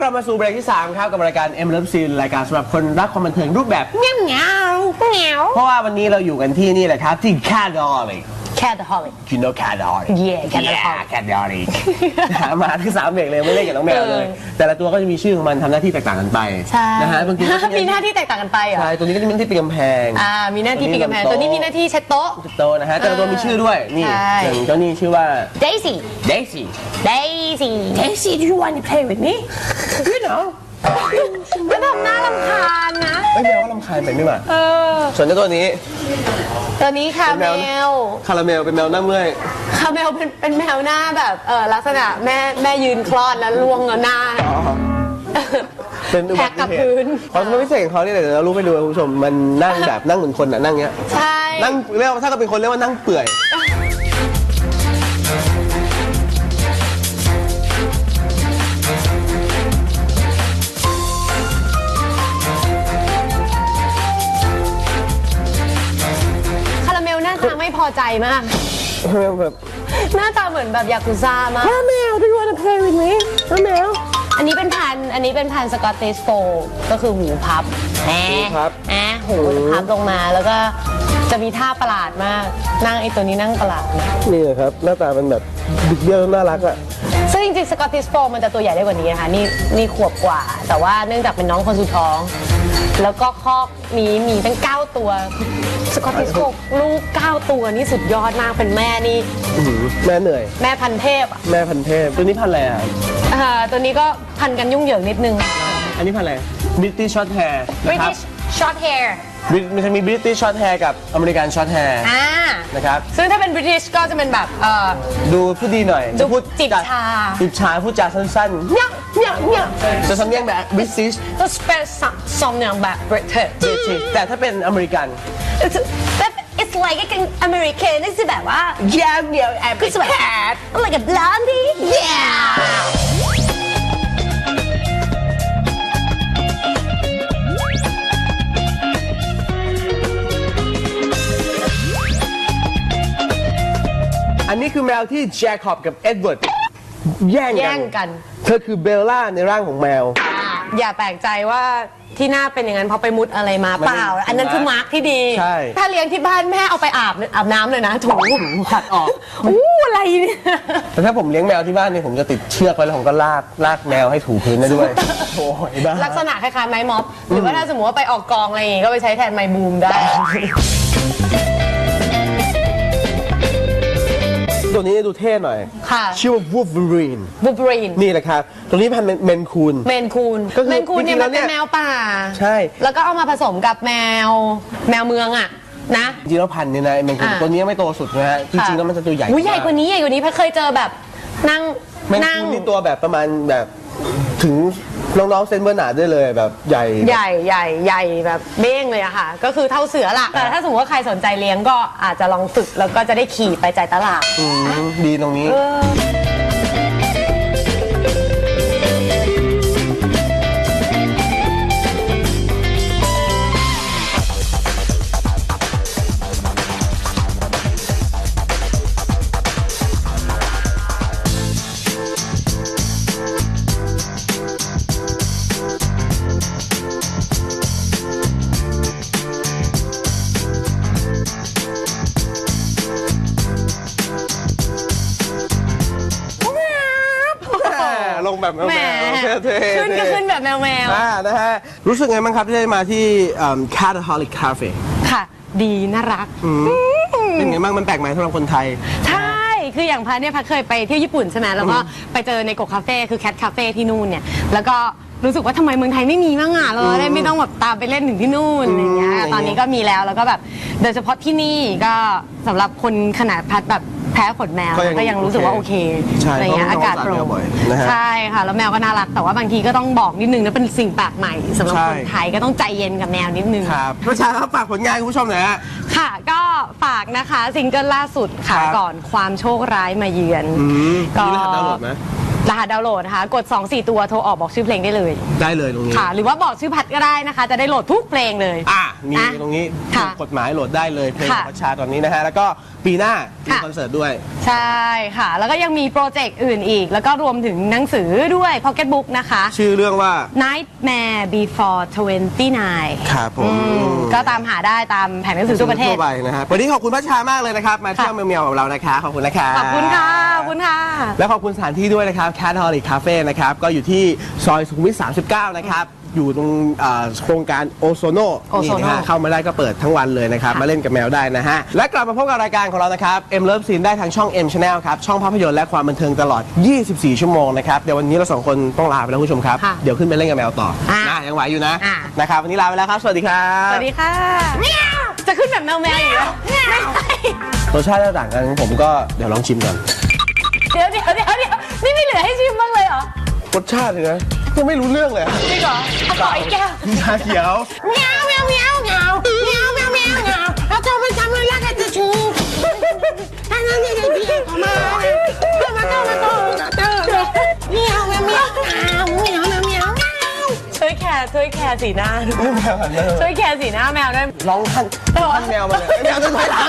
กลับมาสู่เบรกที่ 3 ครับกับรายการ M Love Scene รายการสำหรับคนรักความบันเทิงรูปแบบเงี้ยเงาเงาเพราะว่าวันนี้เราอยู่กันที่นี่แหละครับ ที่ c a d o l i c Cataholic you know c a d o l i c Yeah, Cadaholic c a d o l i c มาทั้งสามเบรกเลยไม่เล่นกับน้องแมวเลย แต่ละตัวก็จะมีชื่อของมันทำหน้าที่แตกต่างกันไปใช่นะฮะบางทีก็จะมีหน้าที่แตกต่างกันไปเหรอใช่ตัวนี้ก็จะมีหน้าที่เป็นกำแพงอ่ามีหน้าที่ปีกกำแพงตัวนี้มีหน้าที่เช็ดโต๊ะโตะนะฮะแต่ละตัวมีชื่อด้วยนี่ใช่อย่างเจ้านี่ชื่อว่า Daisy Daisy Daisy Daisy do you want to play with me you know ไม่ทำหน้ารำคาญนะไม่แมวก็ลำคาญไปไม่หว่าเออ ส่วนเจ้าตัวนี้ตัวนี้ค่ะเป็นแมแมววคาราเมลเป็นแมวหน้าเมื่อย คาแมวเป็นเป็นแมวหน้าแบบเออลักษณะแม่แม่ยืนคลอดแล้วล่วงแล้วหน้า เป็นอุแท็บักติกับเหพื้ตุน ความสามารถพิเศษของเขาเนี่ยเดี๋ยวเรารู้ไปดูคุณผู้ชมมันนั่งแบบนั่งเหมือนคนอะนั่งเงี้ย ใช่ นั่งเรียกว่าถ้าก็เป็นคนเรียกว่านั่งเปื่อย อใจมาก แบบหน้าตาเหมือนแบบยากุซ่ามากคาราเมล do you want to play with me คาราเมลอันนี้เป็นพันธุ์อันนี้เป็นพันธุ์สกอตติชโฟลด์ก็คือหูพับแหมหูพับแหมหูจะพับลงมาแล้วก็จะมีท่าประหลาดมาก นั่งไอตัวนี้นั่งประหลาดมากนี่แหละครับ หน้าตามันแบบบิดเบี้ยวน่ารักอะซึ่ง จริงๆสกอตติชโฟลด์มันจะตัวใหญ่ได้กว่านี้นะคะนี่นี่ขวบกว่า แต่ว่าเนื่องจากเป็นน้องคนสุดท้อง แล้วก็คอกนี้มีตั้ง 9 ตัวสกอตติชโฟลด์ลูก 9 ตัวนี่สุดยอดมากเป็นแม่นี่อื้อหือแม่เหนื่อย แม่พันธุ์เทพอะแม่พันเทพตัวนี้พันอะไรอะอ่าตัวนี้ก็พันกันยุ่งเหยิงนิดนึง อันนี้พันอะไร British Short Hair นะครับ British Short Hair มันจะมี British Short Hair กับอเมริกัน Short Hair อ่านะครับ ซึ่งถ้าเป็น British ก็จะเป็นแบบเอ่อดูพูดดีหน่อยดูจะพูดจิบชา จิบชาพูดจาสั้นๆเนี่ยเนี่ยเนี่ยจะสำเนียงแบบ British ก็เป็นซอมอย่างแบบ British British แต่ถ้าเป็นอเมริกัน It's it's like an American นี่คือแบบว่า yeah yeah แอบก็จะแบบ like a blondie yeah คือแมวที่แจคอบกับเอ็ดเวิร์ดแย่งแย่กังนกัน เธอคือเบลล่าในร่างของแมว อย่าแปลกใจว่าที่หน้าเป็นอย่างนั้นเพราะไปมุดอะไรมามันเปล่า อันนั้นคือมาร์กที่ดี ใช่ ถ้าเลี้ยงที่บ้านแม่เอาไปอาบอาบน้ำเลยนะถูขัดออกอู้อะไรเนี่ยแต่ถ้าผมเลี้ยงแมวที่บ้านเนี่ยผมจะติดเชือกไว้แล้วผมก็ลากลากแมวให้ถูพื้นได้ด้วย โอ้ยบ้า ลักษณะคล้ายๆไม้ม็อบ หรือว่าถ้าสมมติว่าไปออกกองอะไรอย่างงี้ก็ไปใช้แทนไม้บูมได้ ตัวนี้ดูเท่หน่อย ค่ะชื่อว่า Wolverine บูบรีนนี่แหละครับ ตัวนี้พันธุ์เมนคูน เมนคูนก็คือเมนคูนเนี่ยจริงๆแล้มัวนเนี่เป็ยนแมวป่าใช่ แล้วก็เอามาผสมกับแมว แมวเมืองอะนะ จริงๆแล้วพันธุ์เนี่ยนะเมนคูนอ่าตัวนี้ไม่โตสุดนะฮะจริงๆแล้วมันจะตัวใหญ่อุ้ยใหญ่กว่านี้ใหญ่กว่านี้เพชรเคยเจอแบบนั่งเมนนั่ง คูนนี่ตัวแบบประมาณแบบถึง น้องๆเซนเบอร์นาร์ดได้เลยแบบใหญ่ใหญ่ใหญ่ใหญ่แบบเบ้งเลยอะค่ะ ก็คือเท่าเสือละแต่ถ้าสมมติว่าใครสนใจเลี้ยงก็อาจจะลองฝึกแล้วก็จะได้ขี่ไปจ่ายตลาดอืมดีตรงนี้ ลงแบบแมวแหมๆเท่ๆขึ้นก็ขึ้นแบบแมวแมวอ่านะฮะรู้สึกไงบ้างครับที่ได้มาที่เอิ่ม Cataholic Cafe ๆค่ะ ดีน่ารักเป็นไงบ้างมันแปลกใหม่สำหรับคนไทย ใช่คืออย่างพันเนี่ยพันเคยไปเที่ยวญี่ปุ่นใช่ไหมแล้วก็ไปเจอในโกคาเฟ่คือแคทคาเฟ่ที่นู่นเนี่ยแล้วก็รู้สึกว่าทำไมเมืองไทยไม่มีบ้างอะเราได้ไม่ต้องแบบตามไปเล่นถึงที่นู่นอะไรอย่างเงี้ยอืมตอนนี้ก็มีแล้วแล้วก็แบบโดยเฉพาะที่นี่ก็สำหรับคนขนาดพัดแบบ แพ้ขนแมวก็ยังก็ยังรู้สึกว่าโอเคใช่อะไรเงี้ยเพราะอากาศต้องโปร่สะอาดงบ่อยนะฮะ ใช่ค่ะ แล้วแมวก็น่ารักแต่ว่าบางทีก็ต้องบอกนิดนึงนะเป็นสิ่งแปลกใหม่สำหรับใช่ คนไทยก็ต้องใจเย็นกับแมวนิดนึง ครับประชาครับฝากผลงานคุณผู้ชมหน่อยฮะ ค่ะก็ฝากนะคะซิงเกิลล่าสุดค่ะครับ ก่อนความโชคร้ายมาเยือน อืมก็มีรหัสดาวน์โหลดไหม รหัสดาวน์โหลดนะคะ กด 2 4 ตัวโทรออกบอกชื่อเพลงได้เลย ได้เลยตรงนี้ค่ะ หรือว่าบอกชื่อพัดก็ได้นะคะ จะได้โหลดทุกเพลงเลย อะมีอะตรงนี้ค่ะถูกกฎหมายโหลดได้เลยเพลงขค่ะองประชาตอนนี้นะฮะ แล้วก็ปีหน้ามีค่ะ คอนเสิร์ตด้วย ใช่ค่ะ แล้วก็ยังมีโปรเจกต์อื่นอีก แล้วก็รวมถึงหนังสือด้วย Pocket Book นะคะ ชื่อเรื่องว่า Nightmare Before 29ครับผม อืมก็ตามหาได้ตามแผงหนังสือทั่วประเทศ ทั่วไปนะฮะวันนี้ขอบคุณพัชชามากเลยนะครับ มาเที่ยวค่ะเมียวๆกับเรานะคะ ขอบคุณนะคะ ขอบคุณค่ะ ขอบคุณค่ะ และขอบคุณสถานที่ด้วยนะครับ Cat Holic Cafe นะครับ ก็อยู่ที่ซอยสุขุมวิท 39 นะครับ อยู่ตรงเอ่อโครงการโอโซโน Ozono นี่นะฮะเข้ามาได้ก็เปิดทั้งวันเลยนะครับค่ะมาเล่นกับแมวได้นะฮะ และกลับมาพบกับรายการของเรานะครับ M Love Scene ได้ทางช่อง M Channel ครับ ช่องภาพยนตร์และความบันเทิงตลอด 24 ชั่วโมงนะครับ เดี๋ยววันนี้เราสองคนต้องลาไปแล้วคุณผู้ชมครับ ค่ะเดี๋ยวขึ้นไปเล่นกับแมวต่ออะนะยังไหวอยู่นะ อะ นะครับ วันนี้ลาไปแล้วครับ สวัสดีครับสวัสดีค่ะ จะขึ้นแบบแมวแมวอยู่แล้วไม่ใช่ รสชาติต่างกันผมก็เดี๋ยวลองชิมก่อนเดี๋ยวเดี๋ยวเดี๋ยวเดี๋ยวนี่มีเหลือให้ชิมบ้างเลยเหรอรสชาติเลยนะยัไม่รู้เรื่องเลยอะจริงเหรอเอาต่ออีกแก้วชาเขียวเมีวเมีวเมีวเมีวเมีวเมีวเมีวเมีวเอาเธอไปทำอะไรกันจะชูท่านนั้นเด็กเดียมาเข้ามาเข้ามาเข้ามาเติมมยวเมียวเมยวเมียวเมยวเมีวช่วยแคร์ช่วแคร์สีหน้าม่แมวหัมาเลยช่วยแคร์สีหน้าแมวด้วย ร้องท่านท่าแมวมาเลยไอ้แมวจะไปทาง